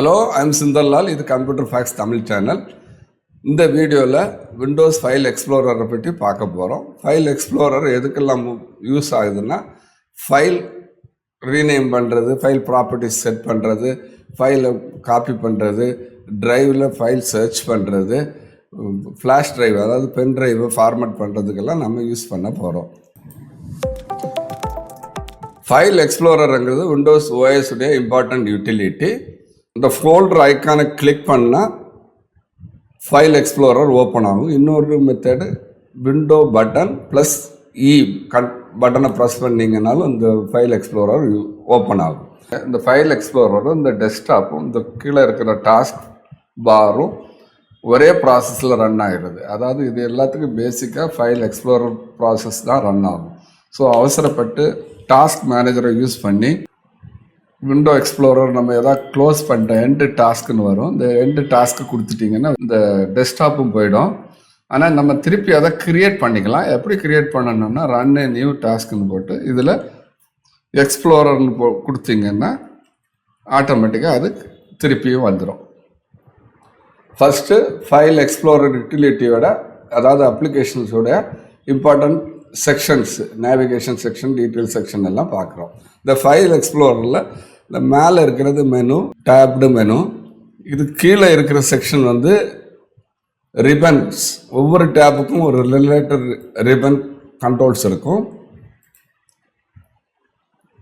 Hello I'm Sunderlal இது computer facts Tamil channel இந்த வீடியோவில் விண்டோஸ் ஃபைல் எக்ஸ்ப்ளோரரை பற்றி பார்க்க போகிறோம் ஃபைல் எக்ஸ்ப்ளோரர் எதுக்கெல்லாம் யூஸ் ஆகுதுன்னா ஃபைல் ரீநேம் பண்ணுறது ஃபைல் ப்ராப்பர்ட்டிஸ் செட் பண்ணுறது ஃபைலை காப்பி பண்ணுறது ட்ரைவில் ஃபைல் சர்ச் பண்ணுறது ஃப்ளாஷ் ட்ரைவ் அதாவது பென் ட்ரைவை ஃபார்மேட் பண்ணுறதுக்கெல்லாம் நம்ம யூஸ் பண்ண போகிறோம் ஃபைல் எக்ஸ்ப்ளோரருங்கிறது விண்டோஸ் ஓஎஸ் உடைய இம்பார்ட்டன்ட் யூட்டிலிட்டி இந்த ஃபோல்டர் ஐக்கானை கிளிக் பண்ணால் ஃபைல் எக்ஸ்ப்ளோரர் ஓப்பன் ஆகும். இன்னொரு method window button plus E cut பட்டனை ப்ரெஸ் பண்ணிங்கனாலும் இந்த ஃபைல் எக்ஸ்ப்ளோரர் ஓப்பன் ஆகும். இந்த ஃபைல் எக்ஸ்ப்ளோரரும் இந்த டெஸ்க்டாப்பும் இந்த கீழே இருக்கிற டாஸ்க் பாரும் ஒரே ப்ராசஸில் ரன் ஆகிடுது அதாவது இது எல்லாத்துக்கும் பேசிக்காக ஃபைல் எக்ஸ்ப்ளோரர் ப்ராசஸ் தான் ரன் ஆகும். ஸோ அவசரப்பட்டு டாஸ்க் மேனேஜரை யூஸ் பண்ணி விண்டோ எக்ஸ்ப்ளோரர் நம்ம எதாவது க்ளோஸ் பண்ணிட்டோம். எண்டு டாஸ்க்குன்னு வரும். இந்த எண்டு டாஸ்க்கு கொடுத்துட்டிங்கன்னா இந்த டெஸ்க்டாப்பும் போயிடும். ஆனால் நம்ம திருப்பி அதை கிரியேட் பண்ணிக்கலாம். எப்படி கிரியேட் பண்ணணும்னா ரன் நியூ டாஸ்க்குன்னு போட்டு இதில் எக்ஸ்ப்ளோரர்னு போ கொடுத்தீங்கன்னா ஆட்டோமேட்டிக்காக அது திருப்பியும் வந்துடும் ஃபஸ்ட்டு ஃபைல் எக்ஸ்ப்ளோரர் யூட்டிலிட்டியோட அதாவது அப்ளிகேஷன்ஸோட important sections navigation section detail section எல்லாம் பார்க்குறோம். இந்த ஃபைல் எக்ஸ்ப்ளோரரில் இந்த மேலே இருக்கிறது மெனு டேப்டு மெனு இது கீழே இருக்கிற செக்ஷன் வந்து ரிபன்ஸ் ஒவ்வொரு டேப்புக்கும் ஒரு ரிலேட்டட் ரிபன் கண்ட்ரோல்ஸ் இருக்கும்.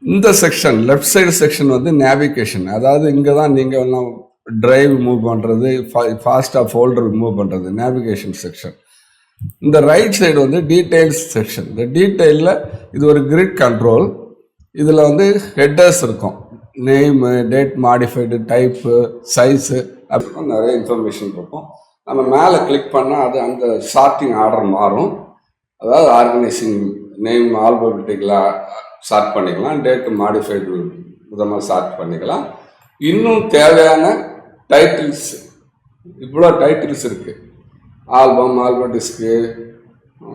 இந்த செக்ஷன் லெஃப்ட் சைடு செக்ஷன் வந்து நேவிகேஷன் அதாவது இங்கே தான் நீங்கள் டிரைவ் மூவ் பண்ணுறது ஃபாஸ்ட்டாக ஃபோல்டர் மூவ் பண்ணுறது நேவிகேஷன் செக்ஷன் இந்த ரைட் சைடு வந்து டீட்டெயில்ஸ் செக்ஷன் இந்த டீட்டெயிலில் இது ஒரு கிரிட் கண்ட்ரோல் இதில் வந்து ஹெட்டர்ஸ் இருக்கும். Name date modified type size அப்படின்னு நிறைய இன்ஃபர்மேஷன் இருக்கும். நம்ம மேலே கிளிக் பண்ணால் அது அந்த சார்ட்டிங் ஆர்டர் மாறும். அதாவது ஆர்கனைசிங் நேம் ஆல்பபெட்டிக்கலாக ஸ்டார்ட் பண்ணிக்கலாம். டேட்டு மாடிஃபைடு விதமாக ஸ்டார்ட் பண்ணிக்கலாம். இன்னும் தேவையான டைட்டில்ஸ் இவ்வளோ டைட்டில்ஸ் இருக்குது album album disk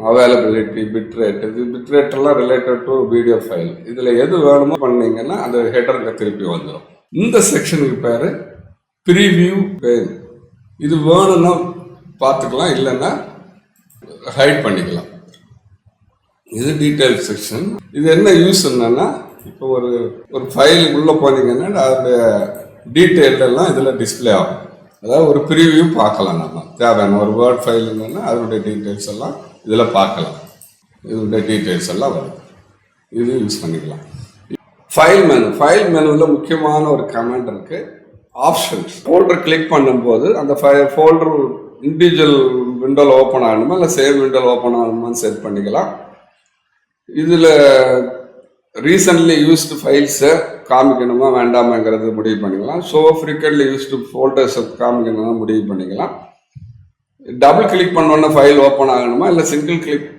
availability bitrate இது பிட்ரேட்டெல்லாம் ரிலேட்டட் டு வீடியோ ஃபைல் இதில் எது வேணுமோ பண்ணீங்கன்னா அந்த ஹெட்டருக்கு திருப்பி வந்துடும் இந்த செக்ஷனுக்கு பேர் ப்ரீவியூ பேர் இது வேணும்னா பார்த்துக்கலாம் இல்லைன்னா ஹைட் பண்ணிக்கலாம். இது டீட்டெயில் செக்ஷன் இது என்ன யூஸ் என்னன்னா இப்போ ஒரு ஒரு ஃபைல் உள்ளே போனீங்கன்னா அதோடைய டீட்டெயில் எல்லாம் இதில் டிஸ்பிளே ஆகும். அதாவது ஒரு ப்ரீவியூ பார்க்கலாம் நம்ம. தேவையான ஒரு வேர்ட் ஃபைல் இருந்ததுன்னா அதனுடைய டீட்டெயில்ஸ் எல்லாம் இதில் பார்க்கலாம். இதோட டீட்டெயில்ஸ் எல்லாம் வரும். இது யூஸ் பண்ணிக்கலாம். ஃபைல் மெனு ஃபைல் மெனுவில் முக்கியமான ஒரு கமெண்ட் இருக்கு. ஆப்ஷன்ஸ் ஃபோல்டர் கிளிக் பண்ணும்போது அந்த ஃபை ஃபோல்டர் இண்டிவிஜுவல் விண்டோவில் ஓப்பன் ஆகணுமா இல்லை சேம் விண்டோவில் ஓப்பன் ஆகணுமான்னு செட் பண்ணிக்கலாம். இதில் ரீசன்ட்லி யூஸ்டு ஃபைல்ஸை காமிக்கணுமா வேண்டாமாங்கிறது முடிவு பண்ணிக்கலாம். ஸோ ஃப்ரீக்வெண்ட்லி யூஸ்டு ஃபோல்டர்ஸை காமிக்கணுமா முடிவு பண்ணிக்கலாம். டபுள் கிளிக் பண்ணோன்னே ஃபைல் ஓப்பன் ஆகணுமா? இல்லை சிங்கிள் கிளிக்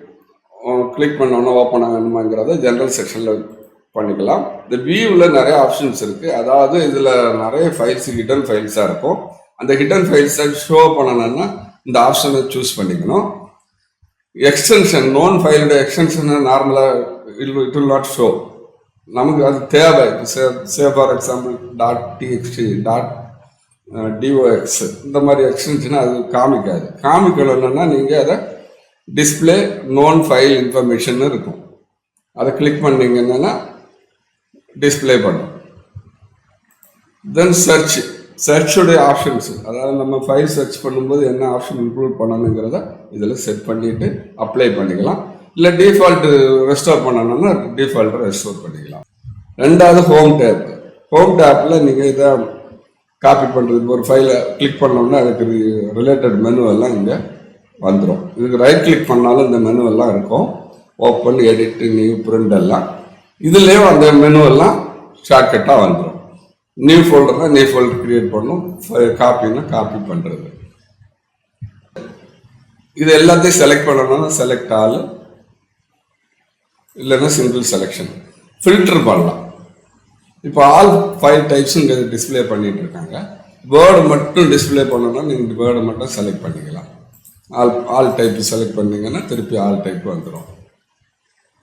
கிளிக் பண்ணோன்னே ஓப்பன் ஆகணுமாங்கிறத ஜென்ரல் செக்ஷனில் பண்ணிக்கலாம். இந்த வியூவில் நிறைய ஆப்ஷன்ஸ் இருக்குது அதாவது இதில் நிறைய ஃபைல்ஸ் ஹிடன் ஃபைல்ஸாக இருக்கும். அந்த ஹிடன் ஃபைல்ஸை ஷோ பண்ணணும்னா இந்த ஆப்ஷனை சூஸ் பண்ணிக்கணும். எக்ஸ்டென்ஷன் நோன் ஃபைலோட எக்ஸ்டென்ஷனை நார்மலாக இல் இட் வில் நாட் ஷோ நமக்கு அது தேவை. Say for example dot TXT dot DOX இந்த மாதிரி எக்ஸ்டென்ஷனை அது காமிக்காது. காமிக்கணும்னா நீங்கள் அதை டிஸ்பிளே நோன் ஃபைல் இன்ஃபர்மேஷன் இருக்கும். அதை கிளிக் பண்ணீங்கன்னா டிஸ்பிளே பண்ணும் தென் சர்ச் சர்ச்சுடைய ஆப்ஷன்ஸ் அதாவது நம்ம ஃபைல் சர்ச் பண்ணும்போது என்ன ஆப்ஷன் இன்க்ளூட் பண்ணணுங்கிறத இதில் செட் பண்ணிவிட்டு அப்ளை பண்ணிக்கலாம். இல்லை டிஃபால்ட்டு ரெஸ்டோர் பண்ணணும்னா டிஃபால்ட்டை ரெஸ்டோர் பண்ணிக்கலாம். ரெண்டாவது ஹோம் டேப் ஹோம் டேப்பில் நீங்கள் இதை காப்பி பண்ணுறதுக்கு ஒரு ஃபைலை கிளிக் பண்ணோம்னா அதுக்கு ரிலேட்டட் மெனுவெல்லாம் இங்கே வந்துடும் இதுக்கு ரைட் கிளிக் பண்ணாலும் இந்த மெனுவெல்லாம் இருக்கும். ஓப்பன் எடிட் நியூ பிரிண்ட் எல்லாம். இதுலேயும் அந்த மெனுவெல்லாம் ஷார்ட்கட்டாக வந்துடும் நியூ ஃபோல்டர்னா நியூ ஃபோல்டர் கிரியேட் பண்ணும். காப்பின்னா காப்பி பண்ணுறது இது எல்லாத்தையும் செலக்ட் பண்ணணும்னா செலக்ட் ஆள் இல்லைன்னா சிங்கிள் செலெக்ஷன் ஃபில்டர் பண்ணலாம். இப்போ ஆல் ஃபைல் டைப்ஸ் டிஸ்பிளே பண்ணிட்டு இருக்காங்க. வேர்டு மட்டும் டிஸ்பிளே பண்ணணும்னா நீங்கள் வேர்டு மட்டும் செலக்ட் பண்ணிக்கலாம். ஆல் ஆல் டைப் செலக்ட் பண்ணிங்கன்னா திருப்பி ஆல் டைப் வந்துடும்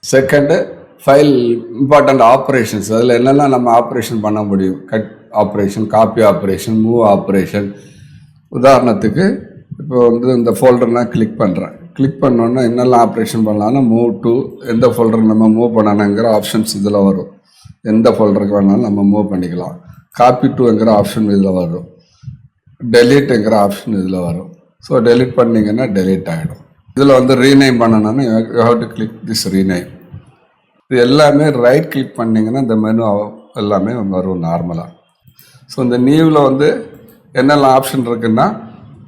செகண்டு ஃபைல் இம்பார்ட்டண்ட் ஆப்ரேஷன்ஸ் அதில் என்னெல்லாம் நம்ம ஆப்ரேஷன் பண்ண முடியும்? Cut operation copy operation move operation உதாரணத்துக்கு இப்போ வந்து இந்த ஃபோல்டர் நான் கிளிக் பண்ணுறேன் கிளிக் பண்ணோன்னா என்னெல்லாம் ஆப்ரேஷன் பண்ணலாம்னா மூவ் டு எந்த ஃபோல்டர் நம்ம மூவ் பண்ணணுங்கிற ஆப்ஷன்ஸ் இதில் வரும். எந்த ஃபோல்டருக்கு வேணாலும் நம்ம மூவ் பண்ணிக்கலாம். காப்பி டூங்கிற ஆப்ஷன் இதில் வரும். டெலீட்டுங்கிற ஆப்ஷன் இதில் வரும். ஸோ டெலீட் பண்ணிங்கன்னா டெலீட் ஆகிடும் இதில் வந்து ரீநேம் பண்ணணும்னா you have to click this rename இது எல்லாமே ரைட் கிளிக் பண்ணிங்கன்னா இந்த மெனு எல்லாமே வரும் நார்மலாக ஸோ இந்த நியூவில் வந்து என்னெல்லாம் ஆப்ஷன் இருக்குன்னா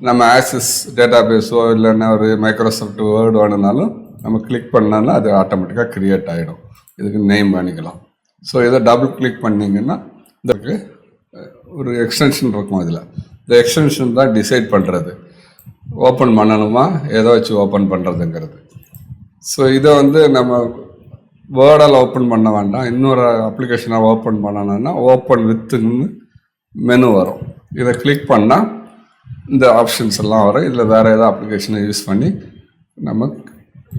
நம்ம ஆக்சஸ் டேட்டா பேஸோ இல்லைன்னா ஒரு மைக்ரோசாஃப்ட் வேர்டு வேணுனாலும் நம்ம கிளிக் பண்ணோன்னா அது ஆட்டோமேட்டிக்காக க்ரியேட் ஆகிடும் இதுக்கு நேம் பண்ணிக்கலாம். ஸோ இதை டபுள் கிளிக் பண்ணிங்கன்னா இந்த ஒரு எக்ஸ்டென்ஷன் இருக்கும் இதில். இந்த எக்ஸ்டென்ஷன் தான் டிசைட் பண்ணுறது ஓப்பன் பண்ணணுமா? எதை வச்சு ஓப்பன் பண்ணுறதுங்கிறது ஸோ இதை வந்து நம்ம வேர்டால் ஓப்பன் பண்ண வேண்டாம். இன்னொரு அப்ளிகேஷனை ஓப்பன் பண்ணணும்னா ஓப்பன் வித்துன்னு மெனு வரும். இதை கிளிக் பண்ணால் இந்த ஆப்ஷன்ஸ் எல்லாம் வரும். இதில் வேறு ஏதாவது அப்ளிகேஷனை யூஸ் பண்ணி நம்ம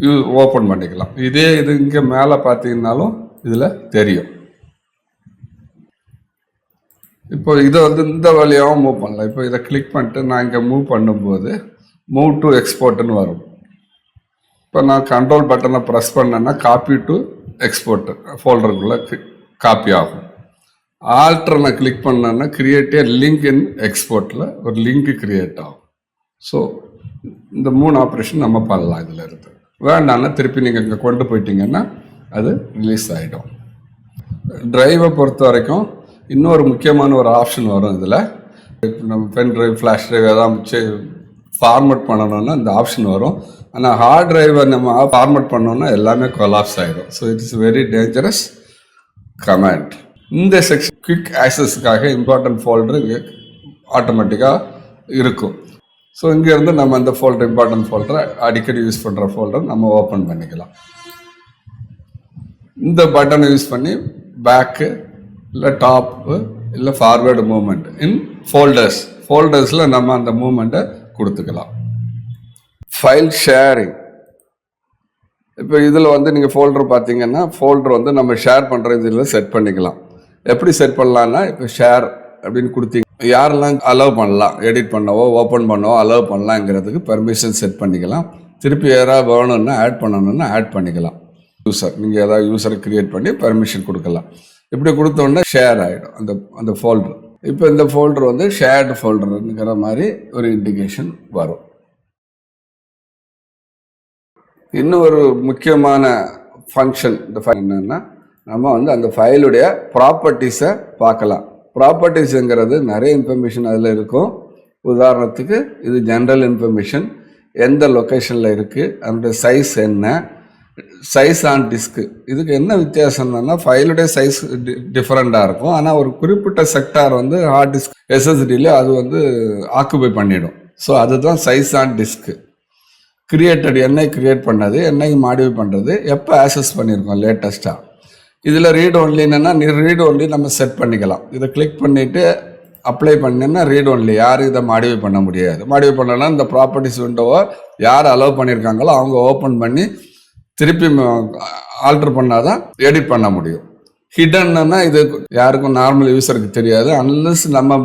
யூ ஓப்பன் பண்ணிக்கலாம். இதே இது இங்கே மேலே பார்த்தீங்கன்னாலும் இதில் தெரியும். இப்போ இதை வந்து இந்த வழியாகவும் மூவ் பண்ணலாம். இப்போ இதை கிளிக் பண்ணிட்டு நான் இங்கே மூவ் பண்ணும்போது மூவ் டு எக்ஸ்போர்ட்டுன்னு வரும். இப்போ நான் கண்ட்ரோல் பட்டனை ப்ரெஸ் பண்ணேன்னா காப்பி டு எக்ஸ்போர்ட் ஃபோல்டருக்குள்ளே காப்பி ஆகும். ஆல்ட்ரை நான் கிளிக் பண்ணேன்னா கிரியேட் ஏ லிங்க் இன் எக்ஸ்போர்ட்டில் ஒரு லிங்க் கிரியேட் ஆகும். ஸோ இந்த மூணு ஆப்ரேஷன் நம்ம பண்ணலாம் இதில் இருந்து வேண்டாம்னா திருப்பி நீங்கள் இங்கே கொண்டு போயிட்டீங்கன்னா அது ரிலீஸ் ஆகிடும் டிரைவை பொறுத்த வரைக்கும் இன்னொரு முக்கியமான ஒரு ஆப்ஷன் வரும் இதில். இப்போ நம்ம பென் ட்ரைவ் ஃப்ளாஷ் ட்ரைவ் எதாவது ஃபார்மட் பண்ணணும்னா இந்த ஆப்ஷன் வரும். ஆனால் ஹார்ட் ட்ரைவை நம்ம ஃபார்மட் பண்ணோம்னா எல்லாமே கொலாப்ஸ் ஆகிடும் so it's very dangerous comment இந்த செக்ஷன் குவிக் ஆக்சஸ்க்காக இம்பார்ட்டன்ட் ஃபோல்டர் இங்கே ஆட்டோமேட்டிக்காக இருக்கும். ஸோ இங்கேருந்து நம்ம அந்த ஃபோல்டர் இம்பார்ட்டன்ட் ஃபோல்டரை அடிக்கடி யூஸ் பண்ணுற ஃபோல்டர் நம்ம ஓப்பன் பண்ணிக்கலாம். இந்த பட்டனை யூஸ் பண்ணி பேக்கு இல்லை டாப்பு இல்லை ஃபார்வேர்டு மூமெண்ட் இன் ஃபோல்டர்ஸ் ஃபோல்டர்ஸில் நம்ம அந்த மூமெண்ட்டை கொடுத்துக்கலாம். ஃபைல் ஷேரிங் இப்போ இதில் வந்து நீங்கள் ஃபோல்டர் பார்த்தீங்கன்னா ஃபோல்டர் வந்து நம்ம ஷேர் பண்ணுற இதில் செட் பண்ணிக்கலாம். எப்படி செட் பண்ணலான்னா இப்போ ஷேர் அப்படின்னு கொடுத்தீங்க. யாரெல்லாம் அலோவ் பண்ணலாம் எடிட் பண்ணவோ ஓப்பன் பண்ணவோ அலோவ் பண்ணலாங்கிறதுக்கு பெர்மிஷன் செட் பண்ணிக்கலாம். திருப்பி யாராவது வேணும்னா ஆட் பண்ணணும்னா ஆட் பண்ணிக்கலாம். யூசர் நீங்கள் ஏதாவது யூசரை க்ரியேட் பண்ணி பெர்மிஷன் கொடுக்கலாம். இப்படி கொடுத்தோன்னா ஷேர் ஆகிடும் அந்த அந்த ஃபோல்டர் இப்போ இந்த ஃபோல்டர் வந்து ஷேர்டு ஃபோல்டருங்கிற மாதிரி ஒரு இண்டிகேஷன் வரும். இன்னும் ஒரு முக்கியமான ஃபங்க்ஷன் இந்த ஃபைல் என்னென்னா நம்ம வந்து அந்த ஃபைலுடைய ப்ராப்பர்ட்டிஸை பார்க்கலாம். ப்ராப்பர்ட்டிஸுங்கிறது நிறைய இன்ஃபர்மேஷன் அதில் இருக்கும். உதாரணத்துக்கு இது ஜென்ரல் இன்ஃபர்மேஷன் எந்த லொக்கேஷனில் இருக்குது அதனுடைய சைஸ் என்ன? சைஸ் ஆன் டிஸ்க்கு இதுக்கு என்ன வித்தியாசம்னா ஃபைலுடைய சைஸ் டிஃப்ரெண்ட்டாக இருக்கும். ஆனால் ஒரு குறிப்பிட்ட செக்டார் வந்து ஹார்ட் டிஸ்க் எஸ்எஸ்டியில் அது வந்து ஆக்குபை பண்ணிடும். ஸோ அதுதான் சைஸ் ஆன் டிஸ்க்கு கிரியேட்டட் என்னை கிரியேட் பண்ணது என்னைக்கு மாடிஃபை பண்ணுறது எப்போ ஆக்சஸ் பண்ணியிருக்கோம் லேட்டஸ்ட்டாக இதில் ரீட் ஒன்லின்னா நீ ரீட் ஒன்லி நம்ம செட் பண்ணிக்கலாம். இதை கிளிக் பண்ணிவிட்டு அப்ளை பண்ணேன்னா ரீட் ஒன்லி யாரும் இதை மாடிஃபை பண்ண முடியாது. மாடிஃபை பண்ணலன்னா இந்த ப்ராப்பர்ட்டிஸ் விண்டோவை யார் அலோவ் பண்ணியிருக்காங்களோ அவங்க ஓப்பன் பண்ணி திருப்பி ஆல்டர் பண்ணாதான் எடிட் பண்ண முடியும். ஹிடன்னா இது யாருக்கும் நார்மல் யூஸருக்கு தெரியாது. அன்லஸ் நம்ம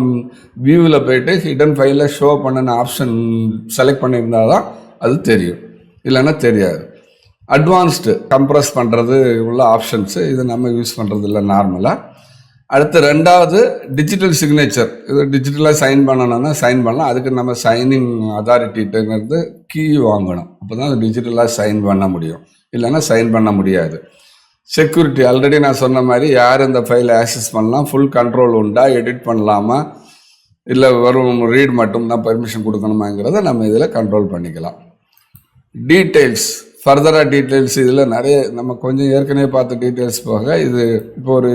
வியூவில் போயிட்டு ஹிடன் ஃபைலில் ஷோ பண்ணின ஆப்ஷன் செலக்ட் பண்ணியிருந்தா தான் அது தெரியும். இல்லைன்னா தெரியாது. அட்வான்ஸ்டு கம்ப்ரஸ் பண்ணுறது உள்ள ஆப்ஷன்ஸு இது நம்ம யூஸ் பண்ணுறது இல்லை நார்மலாக அடுத்து ரெண்டாவது டிஜிட்டல் சிக்னேச்சர் இது டிஜிட்டலாக சைன் பண்ணணும்னா சைன் பண்ணலாம். அதுக்கு நம்ம சைனிங் அதாரிட்டிங்கிறது கீ வாங்கணும். அப்போ தான் அது டிஜிட்டலாக சைன் பண்ண முடியும். இல்லைன்னா சைன் பண்ண முடியாது. செக்யூரிட்டி ஆல்ரெடி நான் சொன்ன மாதிரி யார் இந்த ஃபைலை ஆக்சஸ் பண்ணலாம்? ஃபுல் கண்ட்ரோல் உண்டா? எடிட் பண்ணலாமா? இல்லை வெறும் ரீட் மட்டும் தான் பெர்மிஷன் கொடுக்கணுமாங்கிறத நம்ம இதில் கண்ட்ரோல் பண்ணிக்கலாம். டீட்டெயில்ஸ் ஃபர்தராக டீட்டெயில்ஸ் இதில் நிறைய நம்ம கொஞ்சம் ஏற்கனவே பார்த்த டீட்டெயில்ஸ் போக இது இப்போ ஒரு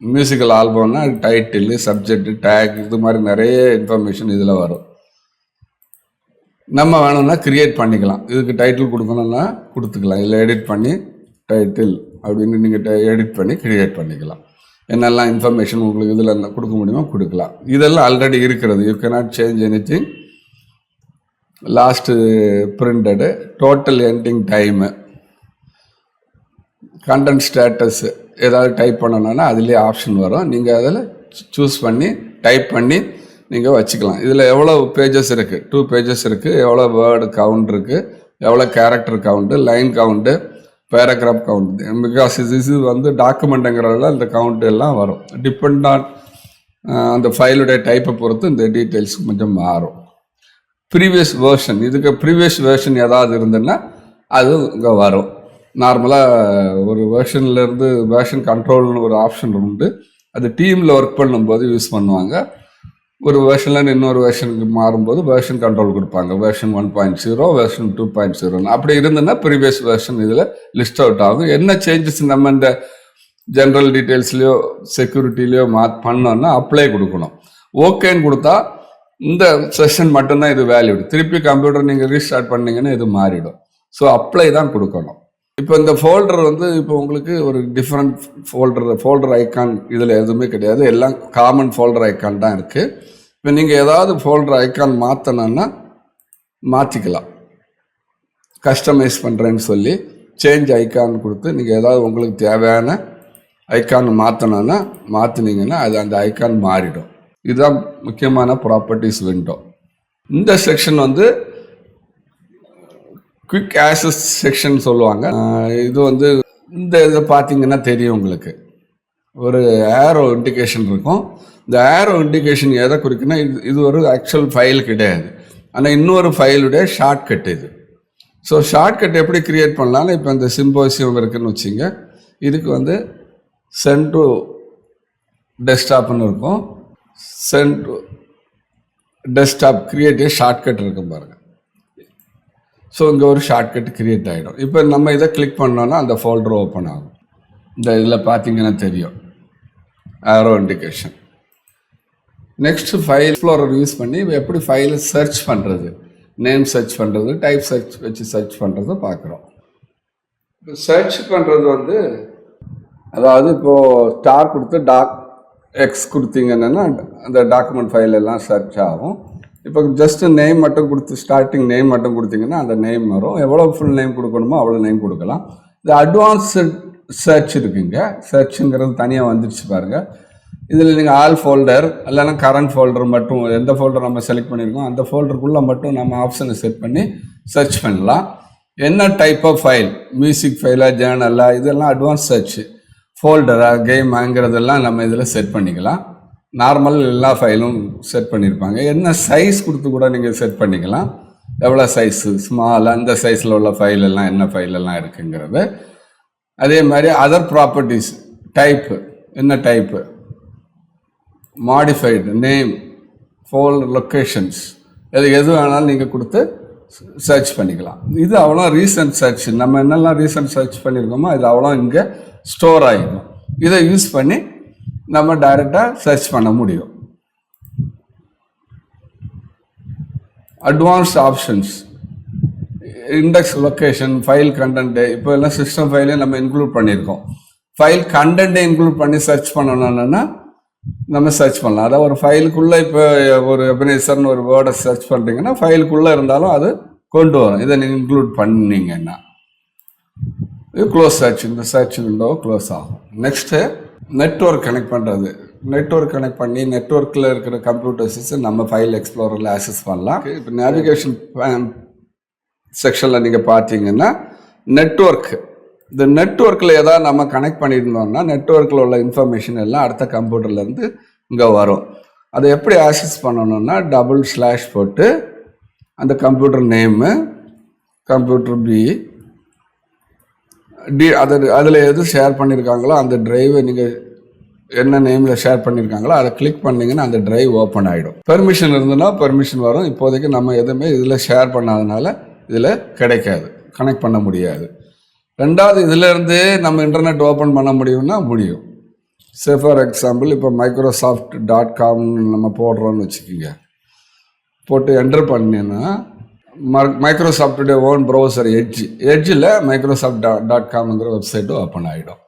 மியூசிக்கல் ஆல்பம்னா டைட்டில் சப்ஜெக்ட் டேக் இது மாதிரி நிறைய இன்ஃபர்மேஷன் இதில் வரும். நம்ம வேணும்னா கிரியேட் பண்ணிக்கலாம். இதுக்கு டைட்டில் கொடுக்கணும்னா கொடுத்துக்கலாம். இல்லை எடிட் பண்ணி டைட்டில் அப்படின்னு நீங்கள் எடிட் பண்ணி கிரியேட் பண்ணிக்கலாம். என்னெல்லாம் இன்ஃபர்மேஷன் உங்களுக்கு இதில் கொடுக்க முடியுமோ கொடுக்கலாம். இதெல்லாம் ஆல்ரெடி இருக்கிறது. You cannot change anything last printed total ending time content status ஏதாவது டைப் பண்ணணும்னா அதுலேயே ஆப்ஷன் வரும். நீங்கள் அதில் சூஸ் பண்ணி டைப் பண்ணி நீங்கள் வச்சுக்கலாம். இதில் எவ்வளோ பேஜஸ் இருக்குது டூ பேஜஸ் இருக்குது எவ்வளோ வேர்டு கவுண்ட் இருக்குது எவ்வளோ character count line count paragraph count because இது இது வந்து டாக்குமெண்ட்டுங்கிறதுல இந்த கவுண்ட் எல்லாம் வரும். டிபெண்ட் ஆன் அந்த ஃபைலுடைய டைப்பை பொறுத்து இந்த டீட்டெயில்ஸ் கொஞ்சம் மாறும். ப்ரீவியஸ் வேர்ஷன் இதுக்கு ப்ரீவியஸ் வேர்ஷன் ஏதாவது இருந்ததுன்னா அது இங்கே வரும். நார்மலாக ஒரு வேர்ஷன்லேருந்து வேர்ஷன் கண்ட்ரோல்னு ஒரு ஆப்ஷன் உண்டு. அது டீமில் ஒர்க் பண்ணும்போது யூஸ் பண்ணுவாங்க. ஒரு வேர்ஷன்லேருந்து இன்னொரு வேர்ஷனுக்கு மாறும்போது வேர்ஷன் கண்ட்ரோல் கொடுப்பாங்க. Version one point zero version two point ஜீரோன்னு அப்படி இருந்ததுன்னா ப்ரீவியஸ் வேர்ஷன் இதில் லிஸ்ட் அவுட் ஆகும். என்ன சேஞ்சஸ் நம்ம இந்த ஜென்ரல் டீட்டெயில்ஸ்லையோ செக்யூரிட்டிலையோ மா பண்ணோன்னா அப்ளை கொடுக்கணும். ஓகேன்னு கொடுத்தா இந்த செஷன் மட்டும்தான் இது வேல்யூடு திருப்பி கம்ப்யூட்டர் நீங்கள் ரீஸ்டார்ட் பண்ணீங்கன்னா இது மாறிடும். ஸோ அப்ளை தான் கொடுக்கணும். இப்போ இந்த ஃபோல்டர் வந்து இப்போ உங்களுக்கு ஒரு டிஃப்ரெண்ட் ஃபோல்டர் ஃபோல்டர் ஐக்கான் இதில் எதுவுமே கிடையாது. எல்லாம் காமன் ஃபோல்டர் ஐக்கான் தான் இருக்குது இப்போ நீங்கள் ஏதாவது ஃபோல்டர் ஐக்கான் மாற்றணுன்னா மாற்றிக்கலாம் கஸ்டமைஸ் பண்ணுறேன்னு சொல்லி சேஞ்ச் ஐக்கான் கொடுத்து நீங்கள் ஏதாவது உங்களுக்கு தேவையான ஐக்கான் மாற்றணுன்னா மாற்றினீங்கன்னா அது அந்த ஐக்கான் மாறிடும். இதுதான் முக்கியமான ப்ராப்பர்ட்டிஸ் விண்டோ இந்த செக்ஷன் வந்து குவிக் ஆக்சஸ் செக்ஷன் சொல்லுவாங்க. இது வந்து இந்த இதை பார்த்தீங்கன்னா தெரியும் உங்களுக்கு. ஒரு ஏரோ இண்டிகேஷன் இருக்கும். இந்த ஏரோ இண்டிகேஷன் எதை குறிக்குன்னா இது இது ஒரு ஆக்சுவல் ஃபைல் கிடையாது. ஆனால் இன்னொரு ஃபைலுடைய ஷார்ட்கட் இது. ஸோ ஷார்ட்கட் எப்படி கிரியேட் பண்ணலாம்னு இப்போ இந்த சிம்போசியம் இருக்குன்னு வச்சுங்க. இதுக்கு வந்து சென்ட் டு டெஸ்க்டாப்னு இருக்கும். சென்ட் டெஸ்க்டாப் கிரியேட் ஷார்ட்கட் இருக்கும் பாருங்கள் ஸோ இங்கே ஒரு ஷார்ட்கட் கிரியேட் ஆகிடும் இப்போ நம்ம இதை கிளிக் பண்ணோன்னா அந்த ஃபோல்டர் ஓப்பன் ஆகும். இந்த இதில் பார்த்தீங்கன்னா தெரியும். Arrow indication next file explorer use பண்ணி எப்படி ஃபைலை சர்ச் பண்ணுறது நேம் சர்ச் பண்ணுறது டைப் சர்ச் வச்சு சர்ச் பண்ணுறதை பார்க்குறோம். இப்போ சர்ச் பண்ணுறது வந்து அதாவது இப்போது ஸ்டார் கொடுத்து டாக் எக்ஸ் கொடுத்தீங்கன்னா அந்த டாக்குமெண்ட் ஃபைல் எல்லாம் சர்ச் ஆகும். இப்போ ஜஸ்ட் நேம் மட்டும் கொடுத்து ஸ்டார்டிங் நேம் மட்டும் கொடுத்தீங்கன்னா அந்த நேம் வரும். எவ்வளோ ஃபுல் நேம் கொடுக்கணுமோ அவ்வளோ நேம் கொடுக்கலாம். இது அட்வான்ஸ்டு சர்ச் இருக்குங்க சர்ச்சுங்கிறது தனியாக வந்துடுச்சு பாருங்கள் இதில் நீங்கள் ஆல் ஃபோல்டர் இல்லைன்னா கரண்ட் ஃபோல்டர் மட்டும் எந்த ஃபோல்டர் நம்ம செலக்ட் பண்ணியிருக்கோம் அந்த ஃபோல்டருக்குள்ளே மட்டும் நம்ம ஆப்ஷனை செட் பண்ணி சர்ச் பண்ணலாம். என்ன டைப் ஆஃப் ஃபைல் மியூசிக் ஃபைலா ஜேர்னலா இதெல்லாம் அட்வான்ஸ் சர்ச் ஃபோல்டரா கேமாங்கிறதெல்லாம் நம்ம இதில் செட் பண்ணிக்கலாம். நார்மல் எல்லா ஃபைலும் செட் பண்ணியிருப்பாங்க என்ன சைஸ் கொடுத்து கூட நீங்கள் செட் பண்ணிக்கலாம். எவ்வளோ சைஸு ஸ்மால் அந்த சைஸில் உள்ள ஃபைல் எல்லாம் என்ன ஃபைல் எல்லாம் இருக்குங்கிறது. அதே மாதிரி அதர் ப்ராப்பர்ட்டிஸ் டைப்பு என்ன டைப்பு மாடிஃபைடு நேம் ஃபோல் லொக்கேஷன்ஸ் இது எது வேணாலும் நீங்கள் கொடுத்து சர்ச் பண்ணிக்கலாம். இது அவ்வளோ ரீசன்ட் சர்ச் நம்ம என்னெல்லாம் ரீசன்ட் சர்ச் பண்ணியிருக்கோமோ இது அவ்வளோ இங்கே ஸ்டோர் ஆகிடும் இதை யூஸ் பண்ணி நம்ம டைரெக்டாக சர்ச் பண்ண முடியும். Advance options index location file content இப்போ எல்லாம் சிஸ்டம் ஃபைலே நம்ம இன்க்ளூட் பண்ணியிருக்கோம். ஃபைல் கண்டென்ட்டை இன்க்ளூட் பண்ணி சர்ச் பண்ணணும்னா நம்ம சர்ச் பண்ணலாம். அதாவது ஒரு ஃபைலுக்குள்ளே இப்போ ஒரு எபனேசர்னு ஒரு வேர்டை சர்ச் பண்ணுறீங்கன்னா ஃபைலுக்குள்ளே இருந்தாலும் அது கொண்டு வரும். இதை நீங்கள் இன்க்ளூட் பண்ணீங்கன்னா. இது க்ளோஸ் சர்ச் இந்த சர்ச் விண்டோ க்ளோஸ் ஆகும். நெக்ஸ்ட்டு நெட்ஒர்க் கனெக்ட் பண்ணுறது நெட்ஒர்க் கனெக்ட் பண்ணி நெட்ஒர்க்கில் இருக்கிற கம்ப்யூட்டர்ஸஸ் நம்ம ஃபைல் எக்ஸ்ப்ளோரில் ஆக்சஸ் பண்ணலாம். இப்போ நேவிகேஷன் செக்ஷனில் நீங்கள் பார்த்தீங்கன்னா நெட்ஒர்க் இந்த நெட்ஒர்க்கில் ஏதாவது நம்ம கனெக்ட் பண்ணியிருந்தோம்னா நெட்ஒர்க்கில் உள்ள இன்ஃபர்மேஷன் எல்லாம் அடுத்த கம்ப்யூட்டர்லேருந்து இங்கே வரும். அதை எப்படி ஆக்சஸ் பண்ணணும்னா டபுள் ஸ்லாஷ் போட்டு அந்த computer name computer P D அதை அதில் எது ஷேர் பண்ணியிருக்காங்களோ அந்த டிரைவை நீங்கள் என்ன நேமில் ஷேர் பண்ணியிருக்காங்களோ அதை கிளிக் பண்ணிங்கன்னா அந்த டிரைவ் ஓப்பன் ஆகிடும் பெர்மிஷன் இருந்ததுன்னா பெர்மிஷன் வரும். இப்போதைக்கு நம்ம எதுவுமே இதில் ஷேர் பண்ணாதனால இதில் கிடைக்காது. கனெக்ட் பண்ண முடியாது. ரெண்டாவது இதிலேருந்து நம்ம இன்டர்நெட் ஓப்பன் பண்ண முடியும்னா முடியும். சே ஃபார் எக்ஸாம்பிள் இப்போ மைக்ரோசாஃப்ட் டாட் காம்னு நம்ம போடுறோம்னு வச்சுக்கோங்க. போட்டு என்டர் பண்ணினா மைக்ரோசாஃப்டுடைய ஓன் ப்ரௌசர் எட்ஜ் எட்ஜில் மைக்ரோசாஃப்ட் டாட் டாட் காம்ங்கிற வெப்சைட்டும் ஓப்பன் ஆகிடும்